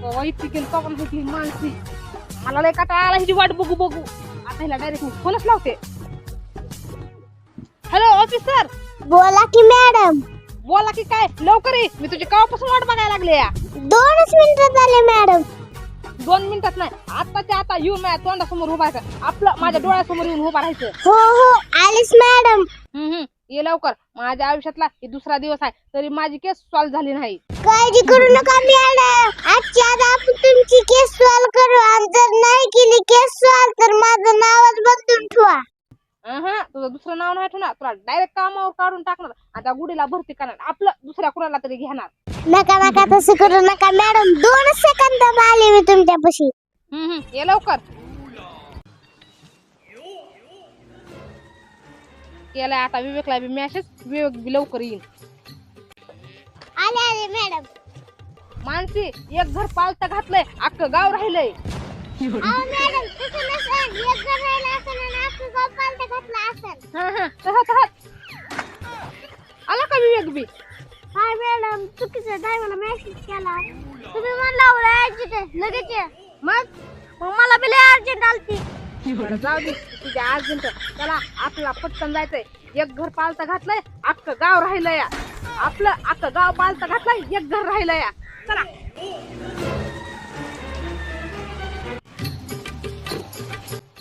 कवा इतकी गेली कवा नाही माणसी. मला लय काटा आला हिची वाट बघू बघू. आता हिला डायरेक्ट मी फोनच लावते. हॅलो ऑफिसर बोला की मॅडम बोला की काय? लवकर ये. मी तुझी कवापासून वाट बघायला लागले या. दोनच मिनिटं झाले मॅडम दोन मिनिटात नाही. आताच्या आता येऊन माझ्या तोंडासमोर उभा राहायचं आपलं माझ्या डोळ्यासमोर येऊन उभा राहायचं. हो हो आलीस मॅडम हम्म हम्म. ये लवकर. माझ्या आयुष्यातला हे दुसरा दिवस आहे. तरी माझी केस सॉल्व्ह झाली नाही. काळजी करू नका मॅडम. आजच्या आज आपण तुमची केस सॉल्व करू आणि जर नाही केली केस सॉल्व तर माझं नावच बदलून ठेवा. अहं, तुझं दुसरं नाव नाही ठेवणार. तुला डायरेक्ट कामावर काढून टाकणार. आता गुडीला भरती करणार. आपलं दुसऱ्या कुणाला तरी घेणार. नका नका तसं करू नका मॅडम. दोनच सेकंदात आले मी तुमच्यापाशी. हम्म हम्म, ये लवकर. केलाय आता विवेकला बी मॅसेज विवेक बी लवकर येईल आले आले मॅडम मानसी एक घर पालता घातलंय अख्खं गाव राहिलंय. अहो मॅडम तसं नसेल. एक जण राहिलं असेल आणि अख्खं गाव पालथं घातलं असेल. हा हा तसं तसं आला का विवेक बी? हाय मॅडम चुकीचं ड्रायव्हरला मेसेज केला. तुम्ही म्हणला लगेच ये. मग? मग मला बी लय अर्जंट आलती. बरं, जाऊ दे. तुझ्या अर्जंट. चला आपला पटकन जायचंय. एक घर पालता घातलंय अख्खं गाव राहिलंय या. आपलं अख्खं गाव पालता घातलंय एक घर राहिलंय या. चला.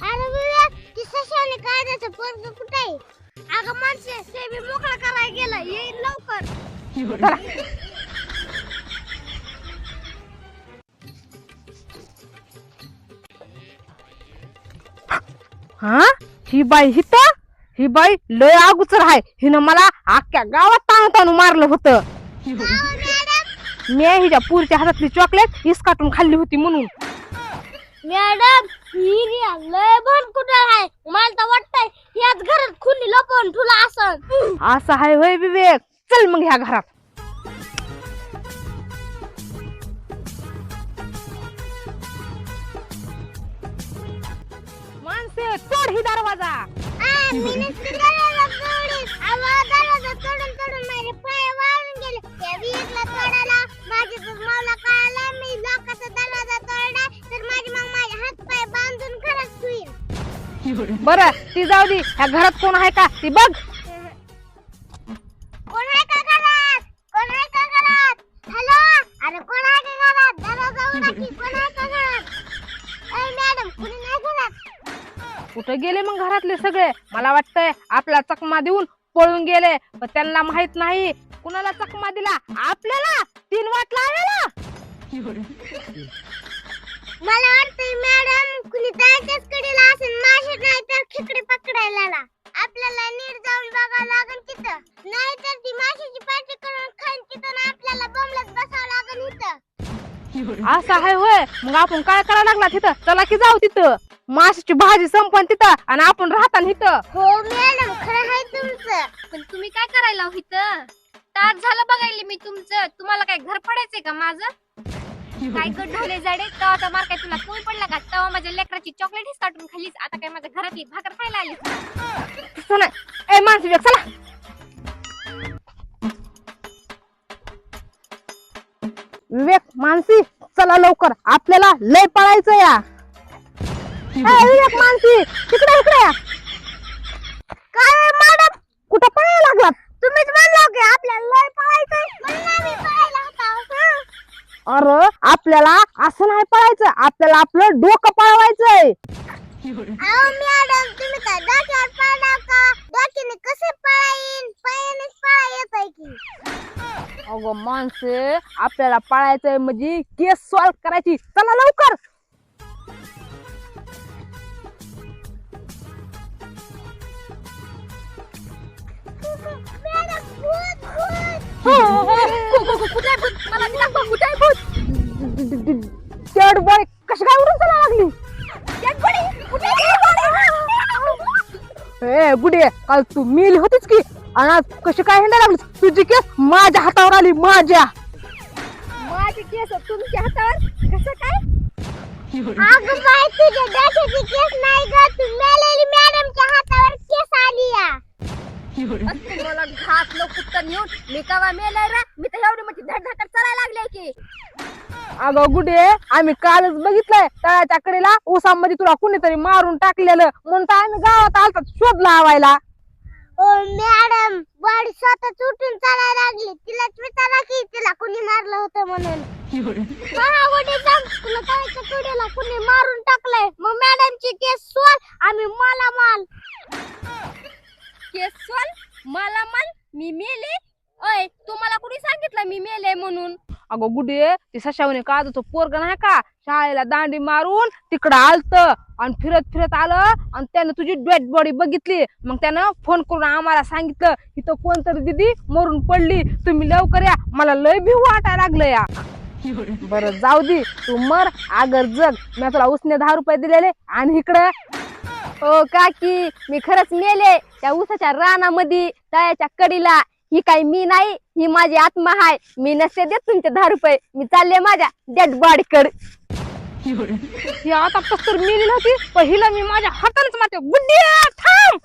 अरे विवेक ती सशाने कायद्याचं पोरग कुठे अगं माणसे ते बी मोकळा करायला गेलं. येईल लवकर. चला. हा? ही बाई हित? ही बाई लय अगुचर आहे हिनं मला अख्ख्या गावात ताणू ताणू मारलं होतं. मॅडम मी हिच्या पुरीच्या हातातली चॉकलेट इसकाटून खाल्ली होती म्हणून. मॅडम ही रिया लय भन कुठे आहे मला तर वाटतंय याच घरात खुली लपवून ठुला असन. असं आहे होय विवेक. चल मग ह्या घरात. ठेवीन. बर ती जाऊ दे. ह्या घरात कोण आहे का? ती बघ कोण आहे का घरात? कोण आहे का घरात? हॅलो? अरे, कोण आहे का घरात? दरवाजा उघडा की, कोण आहे का घरात? ए, मॅडम, कोणी नाही घरात? कुठं गेले मग घरातले सगळे. मला वाटतंय आपला चकमा देऊन पळून गेले. पण त्यांना माहीत नाही. कुणाला चकमा दिला? आपल्याला? तीन वाट लावायला मला वाटतंय मॅडम कुणी त्याच्याच कडेला असेल मासे नाही तर खेकडे पकडायला ला. आपल्याला नीट जाऊन बघावं लागेल तिथं. नाही तर ती माशाची पाठी करून खाईन तिथं आणि आपल्याला बोंबलत बसावं लागेल इथं. असं आहे होय. मग आपण काय करायला लागला तिथं? चला की जाऊ तिथं. माशाची भाजी संपन तिथं आणि आपण राहताना इथं हो मॅडम खरं आहे तुमचं. पण तुम्ही काय करायला हो इथं तास झालं बघायले मी तुमचं. तुम्हाला काय घर पडायचंय का माझं? काय गड ढोले जाडे? तेव्हा तर मार काय तुला कमी पडला का? तेव्हा माझ्या लेकराची चॉकलेट काढून खाल्लीस. आता काय माझ्या घरातली भाकर खायला तसं नाही ए माणसी चला. विवेक मानसी चला लवकर. आपल्याला लय पळायचं या. ए, विवेक मानसी तिकडे इकडे. या काय मॅडम कुठं पळायला लागलात तुम्हीच म्हणला की आपल्याला लय पळायचंय म्हणून आम्ही पळायला होता. अरे आपल्याला असं नाही पळायचं आपल्याला आपलं डोकं पळवायचंय. अहो मॅडम तुम्ही काय डोक्यावर पळणार का? डोक्याने कसे पळाईन पायानेच पळा येत आहे की. अगं माणसे आपल्याला पळायचंय म्हणजे केस सॉल्व करायची. चला लवकर. चढ बळ कशी काय उडून चला लागली ए बुडे काल तू मेली होतीच की? आणि आज कशी काय हिंडा लागलीस? तुझी केस माझ्या हातावर आली माझ्या. माझी केस तुमच्या हातावर? कसं काय? अगं बाई तुझ्या डोक्याची केस नाही ग तू मेलेली मॅडमच्या हातावर केस आली या मला घातलं कुत्तन येऊन मी कवा मेलाय रे. मी तर एवढी मोठी धडधड चालायला लागले की. अगं गुडे आम्ही कालच बघितलंय तळ्याच्या कडेला ऊसामध्ये तुला कुणीतरी मारून टाकलेलं. म्हणून तर आम्ही गावात आलता शोध लावायला. ओ मॅडम बॉडी स्वतः उठून चालायला लागली. तिलाच विचारा की तिला कुणी मारलं होतं म्हणून. मला तुला कडेला कुणी मारून टाकलंय. मग मॅडमची केस सोड आम्ही मला माल केस सोल मला मन मी मेले? अय तुम्हाला कुणी सांगितलं मी मेले म्हणून? अगं गुडे ते सशावने काजूचं पोरग नाही का? शाळेला दांडी मारून तिकडं आलत आणि फिरत फिरत आलं आणि त्यानं तुझी डेड बॉडी बघितली. मग त्यानं फोन करून आम्हाला सांगितलं इथं कोणतरी दिदी मरून पडली. तुम्ही लवकर या. मला लय भिव वाटायला लागलं या. बरं जाऊ दे. तू मर. आगर जग. मी तुला उसने दहा रुपये दिलेले आणि इकडं हो काकी मी खरंच मेले त्या उसाच्या रानामध्ये तळ्याच्या कडीला. ही काही मी नाही ही माझी आत्मा आहे मी नसते देत तुमचे दहा रुपये. मी चालले माझ्या डेड बॉडीकड ही आता तर मेली नव्हती पहिला मी माझ्या हातानेच माझ्या बुद्धी थांब!